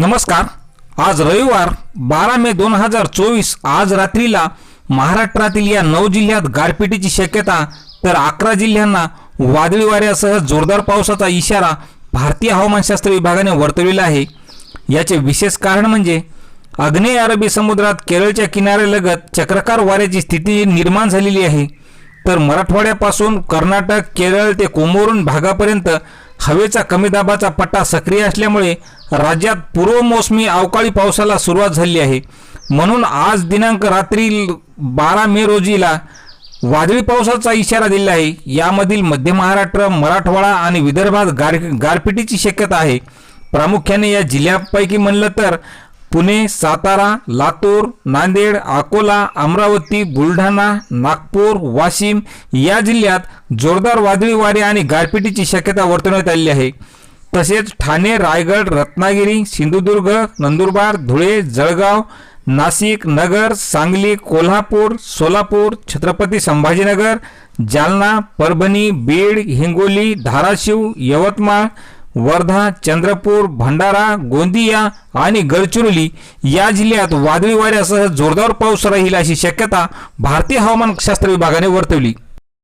नमस्कार. आज रविवार बारा मे दोन हजार चोवीस. आज रात्रीला महाराष्ट्रातील या नऊ जिल्ह्यात गारपिटीची शक्यता तर अकरा जिल्ह्यांना वादळी वाऱ्यासह जोरदार पावसाचा इशारा भारतीय हवामानशास्त्र विभागाने वर्तविला आहे. याचे विशेष कारण म्हणजे आग्नेय अरबी समुद्रात केरळच्या किनाऱ्यालगत चक्रकार वाऱ्याची स्थिती निर्माण झालेली आहे. तर मराठवाड्यापासून कर्नाटक केरळ ते कोमोरून भागापर्यंत हवेचा कमी दाबाचा पट्टा सक्रिय असल्यामुळे राज्यात पूर्वमोसमी अवकाळी पावसाला सुरुवात झाली आहे. म्हणून आज दिनांक रात्री बारा मे रोजीला वादळी पावसाचा इशारा दिला आहे. यामधील मध्य महाराष्ट्र मराठवाडा आणि विदर्भात गार गारपिटीची शक्यता आहे. प्रामुख्याने या जिल्ह्यापैकी म्हणलं तर पुणे सातारा लातूर नांदेड अकोला अमरावती बुलढाणा नागपूर वाशिम या जिल्ह्यात जोरदार वादळी वारे आणि गारपिटीची शक्यता वर्तवण्यात आली आहे. तसेच ठाणे रायगड रत्नागिरी सिंधुदुर्ग नंदुरबार धुळे जळगाव नाशिक नगर सांगली कोल्हापूर सोलापूर छत्रपती संभाजीनगर जालना परभणी बीड हिंगोली धाराशिव यवतमाळ वर्धा चंद्रपूर भंडारा गोंदिया आणि गडचिरोली या जिल्ह्यात वादळी वाऱ्यासह जोरदार पाऊस राहील अशी शक्यता भारतीय हवामानशास्त्र विभागाने वर्तवली.